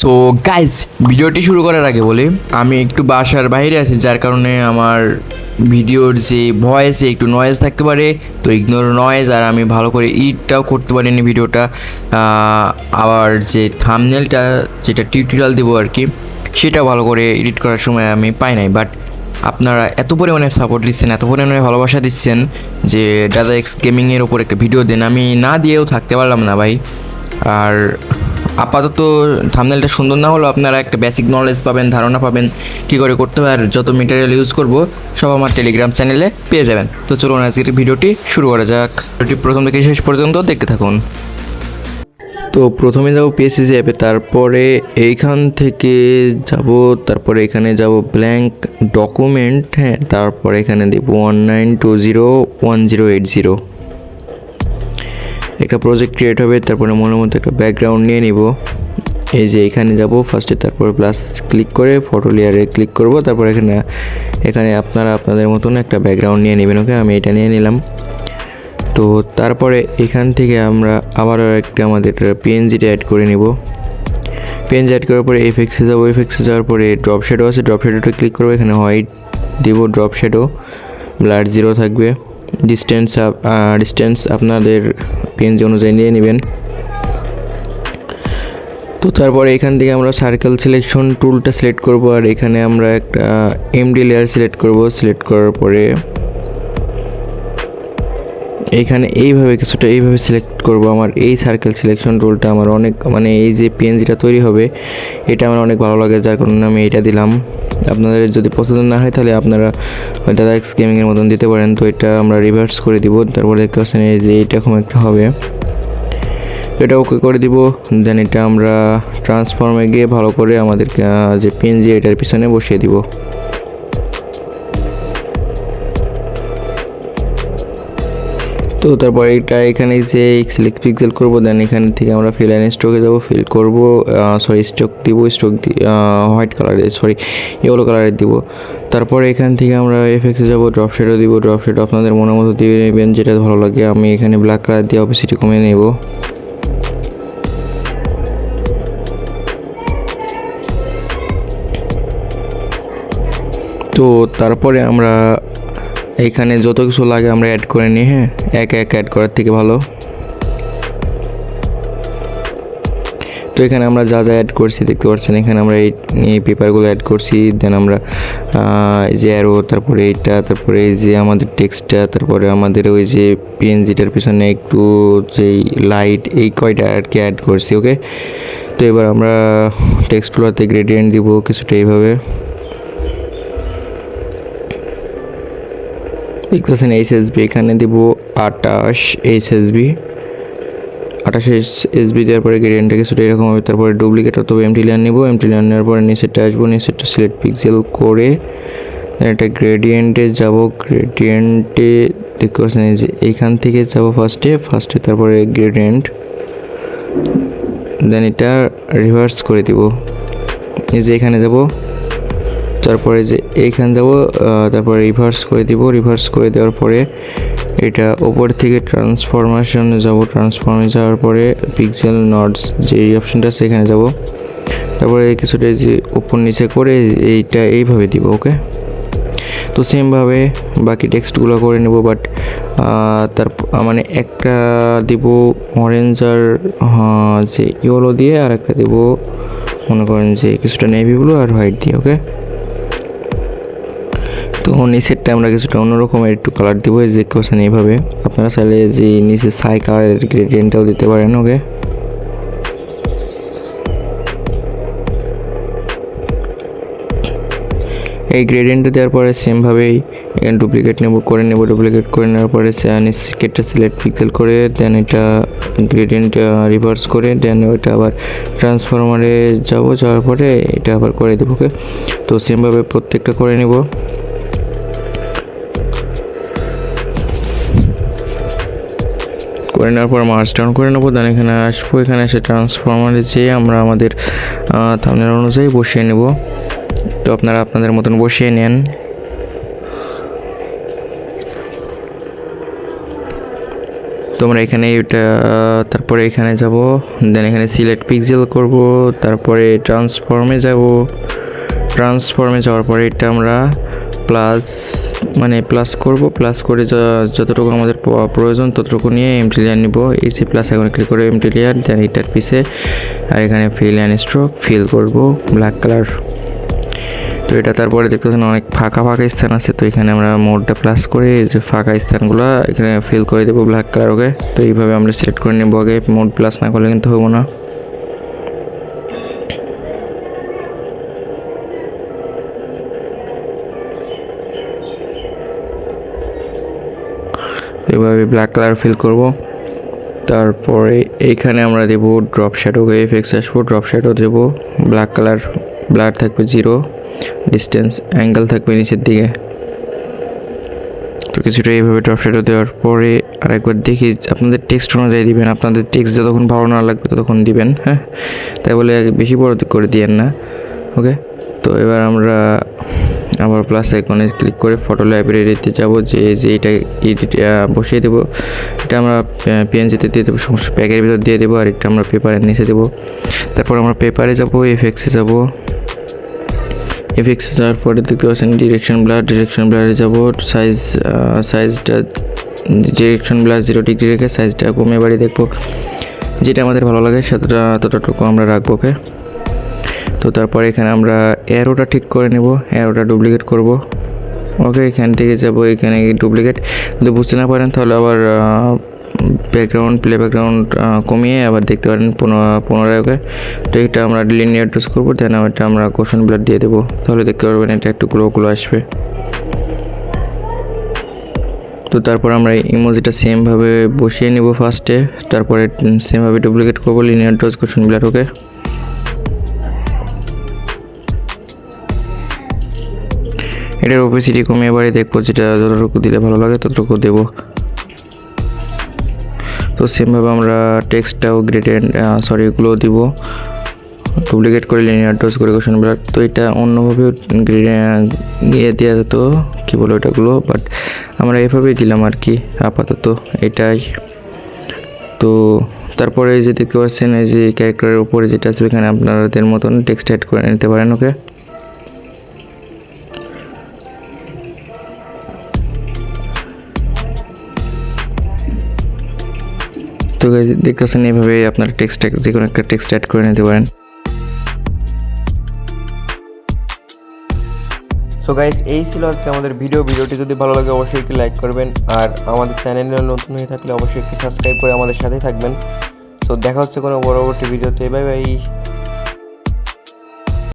So guys ভিডিওটি শুরু করার আগে বলি, আমি একটু বাসার বাইরে আছি, যার কারণে আমার ভিডিওর যে ভয়েসে একটু নয়েজ থাকতে পারে, তো ইগনোর নয়েজ আর আমি ভালো করে এডিটটাও করতে পারিনি ভিডিওটা। আবার যে থামনেলটা যেটা টিউটোরিয়াল দেবো আর কি সেটা ভালো করে এডিট করার সময় আমি পাই নাই। বাট আপনারা এত পরিমাণে সাপোর্ট দিচ্ছেন, এত পরিমাণে ভালোবাসা দিচ্ছেন যে দাদা এক্স গেমিংয়ের ওপর একটা ভিডিও দেন, আমি না দিয়েও থাকতে পারলাম না ভাই। আর আপাতত থামনেলটা সুন্দর না হলেও আপনারা একটা বেসিক নলেজ পাবেন, ধারণা পাবেন, কী করে করতে হবে আর যত মেটেরিয়াল ইউজ করব, সব আমার টেলিগ্রাম চ্যানেলে পেয়ে যাবেন। তো চলুন আজকের ভিডিওটি শুরু করা যাক। ভিডিওটি প্রথম থেকে শেষ পর্যন্ত দেখতে থাকুন। তো প্রথমে যাব পিএসসি অ্যাপে তারপরে এইখান থেকে যাব, তারপরে এখানে যাব ব্ল্যাঙ্ক ডকুমেন্ট হ্যাঁ তারপরে এখানে দেব one nine two zero one zero eight zero একটা প্রজেক্ট ক্রিয়েট হবে, তারপরে মনের মধ্যে একটা ব্যাকগ্রাউন্ড নিয়ে নিব। এই যে এখানে যাব ফার্স্টে তারপর প্লাস ক্লিক করে ফটো লেয়ারে ক্লিক করব, তারপর এখানে এখানে আপনারা আপনাদের মতন একটা ব্যাকগ্রাউন্ড নিয়ে নেবেন ওকে আমি এটা নিয়ে নিলাম। তো তারপরে এখান থেকে আমরা আবার একটা আমাদের পিএনজিটা অ্যাড করে নেব। পিএনজি অ্যাড করার পরে এফেক্সে যাব এফেক্সে যাওয়ার পরে ড্রপ শ্যাডো আছে ড্রপ শ্যাডোটা ক্লিক করব, এখানে হোয়াইট দিব ড্রপ শ্যাডো ব্লাড জিরো থাকবে। ডিস্টেন্স ডিস্টেন্স আপনাদের পিএনজি অনুযায়ী নিয়ে নেবেন। তো তারপরে এখান থেকে আমরা সার্কেল সিলেকশন টুলটা সিলেক্ট করব আর এখানে আমরা একটা এমডি লেয়ার সিলেক্ট করব। সিলেক্ট করার পরে এইখানে এইভাবে কিছুটা এইভাবে সিলেক্ট করব। আমার এই সার্কেল সিলেকশন রুলটা আমার অনেক মানে এই যে পিএনজিটা তৈরি হবে, এটা আমার অনেক ভালো লাগে, যার কারণে আমি এটা দিলাম। আপনাদের যদি পছন্দ না হয়, তাহলে আপনারা দাদা এক্স গেমিংয়ের মতন দিতে পারেন। তো এটা আমরা রিভার্স করে দিব। তারপরে দেখতে পাচ্ছেন এই যে এইরকম একটা হবে। এটা ওকে করে দিব। দেন এটা আমরা ট্রান্সফর্মে গিয়ে ভালো করে আমাদেরকে পেন যে এটার পিছনে বসিয়ে দিব। তো তারপরে এটা এখানে যে সিলেক্ট পিক্সেল করব দেন এখান থেকে আমরা ফিল অ্যান্ড স্ট্রোকে যাব। ফিল করব সরি স্ট্রোক দিব স্ট্রোক হোয়াইট কালারে সরি ইয়েলো কালারের দিব। তারপরে এখান থেকে আমরা এফেক্টে যাব ড্রপ শেডও দিব। ড্রপ শেড আপনাদের মনের মতো দিয়ে নেবেন, যেটা ভালো লাগে। আমি এখানে ব্ল্যাক কালার দিয়ে অপেসিটি কমিয়ে নেব। তো তারপরে আমরা এইখানে যত কিছু লাগে আমরা অ্যাড করে নিই হ্যাঁ? এক এক অ্যাড করার থেকে ভালো। তো এখানে আমরা যা যা অ্যাড করছি, দেখতে পাচ্ছেন, এখানে আমরা এই এই পেপারগুলো অ্যাড করছি। দেন আমরা এই যে অ্যারো তারপরে এইটা, তারপরে এই যে আমাদের টেক্সটটা তারপরে আমাদের ওই যে পিএনজিটার পিছনে একটু যেই লাইট এই কয়টা কি অ্যাড করছি ওকে তো এবার আমরা টেক্সটগুলোতে গ্রেডিয়েন্ট দিব, কিছুটা এইভাবে। দেখতেছেন এইচ এস বি এখানে দিব আটাশ এইচ এস বি আটাশ এইচ এস বি দেওয়ার পরে গ্রেডিয়েন্টটা কিছুটা এরকম হবে, তারপরে ডুপ্লিকেট অথবা এমটি লেয়ার নেব এমটি লেয়ার নেওয়ার পরে নিচেরটা আসব, নিচেরটা সিলেক্ট পিক্সেল করে একটা গ্রেডিয়েন্টে যাব গ্রেডিয়েন্টে দেখতে পাচ্ছেন এই যে এইখান থেকে যাব ফার্স্টে ফার্স্টে তারপরে গ্রেডিয়েন্ট দেন এটা রিভার্স করে দিব। এই যে এখানে যাব তারপরে যে এইখান যাব তারপরে রিভার্স করে দিব। রিভার্স করে দেওয়ার পরে এটা ওপর থেকে ট্রান্সফরমেশনে যাব। ট্রান্সফর্মে যাওয়ার পরে পিক্সেল নটস যে অপশনটা আছে, এখানে যাব। তারপরে কিছুটা যে উপর নিচে করে এইটা এইভাবে দিব ওকে তো সেমভাবে বাকি টেক্সটগুলো করে নেব বাট তার মানে একটা দিব অরেঞ্জ আর যে ইয়েলো দিয়ে আর একটা দিব, মনে করেন যে কিছুটা নেভি ব্লু আর হোয়াইট দিয়ে ওকে তো নিচেরটা আমরা কিছুটা অন্যরকমের একটু কালার দিব, এই দেখতে পাচ্ছেন এইভাবে। আপনারা চাইলে যে নিচে সাই কালারের গ্রেডিয়েন্টটাও দিতে পারেন ওকে এই গ্রেডিয়েন্টটা দেওয়ার পরে সেমভাবেই এখানে ডুপ্লিকেট নেব, করে নেব ডুপ্লিকেট করে নেওয়ার পরে নিচেরটা সিলেক্ট পিক্সেল করে দেন এটা গ্রেডিয়েন্ট রিভার্স করে দেন ওইটা আবার ট্রান্সফরমারে যাব, যাওয়ার পরে এটা আবার করে দেবো ওকে তো সেমভাবে প্রত্যেকটা করে নেব। করে নেওয়ার পর মার্চ ডাউন করে নেব দেন এখানে আসব, এখানে এসে ট্রান্সফর্মারে যেয়ে আমরা আমাদের থামনের অনুযায়ী বসিয়ে নেব। তো আপনারা আপনাদের মতন বসিয়ে নেন। তোমরা এখানে এটা, তারপরে এখানে যাব দেন এখানে সিলেক্ট পিক্সেল করব, তারপরে ট্রান্সফর্মে যাব। ট্রান্সফর্মে যাওয়ার পরে এটা আমরা প্লাস মানে প্লাস করব প্লাস করে যতটুকু আমাদের প্রয়োজন ততটুকু নিয়ে এমটি লেয়ার নিব। এসি প্লাস এখন ক্লিক করে এমটি লেয়ার দেন এটার পিছে আর এখানে ফিল অ্যান্ড স্ট্রোক ফিল করব ব্ল্যাক কালার তো এটা তারপরে দেখতে পাচ্ছেন অনেক ফাঁকা ফাঁকা স্থান আছে, তো এখানে আমরা মোডটা প্লাস করে যে ফাঁকা স্থানগুলো এখানে ফিল করে দেবো ব্ল্যাক কালার ওকে। তো এইভাবে আমরা সিলেক্ট করে নেব আগে, মোড প্লাস না করলে কিন্তু হব না। এভাবে ব্ল্যাক কালার ফিল করব। তারপরে এইখানে আমরা দেব ড্রপ শ্যাডোকে এফেক্টস আসব ড্রপ শ্যাডো দেব। ব্ল্যাক কালার ব্লার থাকবে জিরো ডিস্টেন্স অ্যাঙ্গেল থাকবে নিচের দিকে। তো কিছুটা এইভাবে ড্রপ শ্যাডো দেওয়ার পরে আরেকবার দেখি, আপনাদের টেক্সট অনুযায়ী দিবেন, আপনাদের টেক্সট যতক্ষণ ভালো না লাগবে ততক্ষণ দিবেন হ্যাঁ? তাই বলে বেশি বড় করে দিয়েন না ওকে তো এবার আমরা আবার প্লাস আইকনে ক্লিক করে ফটো লাইব্রেরিতে যাব, যে যে এটা এডিট বসিয়ে দেবো। এটা আমরা পিএনজিতে দিয়ে দেবো, সমস্ত প্যাকের ভিতর দিয়ে দেবো, আর এটা আমরা পেপারের নিচে দেবো। তারপর আমরা পেপারে যাব এফএক্সে যাব। এফএক্সে যাওয়ার পরে দেখতে পাচ্ছেন ডিরেকশন ব্লার ডিরেকশন ব্লারে যাব। সাইজ সাইজটা ডিরেকশন ব্লার জিরো ডিগ্রি রেখে সাইজটা কমে বাড়ি দেখব। যেটা আমাদের ভালো লাগে সেটা ততটুকু আমরা রাখব ওকে তো তারপরে এখানে আমরা অ্যারোটা ঠিক করে নেব অ্যারোটা ডুপ্লিকেট করব। ওকে এখান থেকে যাব, এখানে ডুপ্লিকেট যদি বুঝতে না পারেন তাহলে আবার ব্যাকগ্রাউন্ড প্লে ব্যাকগ্রাউন্ড কমিয়ে আবার দেখতে পারেন পুনঃ- পুনরায় ওকে তো এটা আমরা লিনিয়ার টুস করব দেন এটা আমরা কোশন ব্লাড দিয়ে দেবো। তাহলে দেখতে পারবেন এটা একটু গ্লো গ্লো আসবে। তো তারপর আমরা ইমোজিটা সেমভাবে বসিয়ে নিব ফার্স্টে তারপরে সেমভাবে ডুপ্লিকেট করব লিনিয়ার ডোজ কোশন ব্লাড ওকে এটার ওপেসিটি কমিয়ে এবারে দেখব, যেটা যতটুকু দিলে ভালো লাগে ততটুকু দেবো। তো সেমভাবে আমরা টেক্সটটাও গ্রেডেড সরি এগুলো দিব। ডুপ্লিকেট করে লিনিয়ার ডোজ করে কোশন ব্লাড তো এটা অন্যভাবে ইয়ে দেওয়া যেত, কী বলো এটাগুলো বাট আমরা এভাবেই দিলাম আর কি, আপাতত এটাই। তো তারপরে এই যে দেখতে পাচ্ছেন, এই যে ক্যারেক্টারের উপরে যেটা আছে এখানে আপনাদের মতন টেক্সট অ্যাড করে নিতে পারেন ওকে তো দেখতে দেখতেছেন এইভাবে আপনার টেক্সট যে কোনো একটা টেক্সট অ্যাড করে নিতে পারেন। সো গাইজ এই ছিল আজকে আমাদের ভিডিও ভিডিওটি যদি ভালো লাগে, অবশ্যই একটি লাইক করবেন। আর আমাদের চ্যানেলে নতুন হয়ে থাকলে অবশ্যই একটি সাবস্ক্রাইব করে আমাদের সাথেই থাকবেন। সো দেখা হচ্ছে কোনো পরবর্তী ভিডিওতে বাই বাই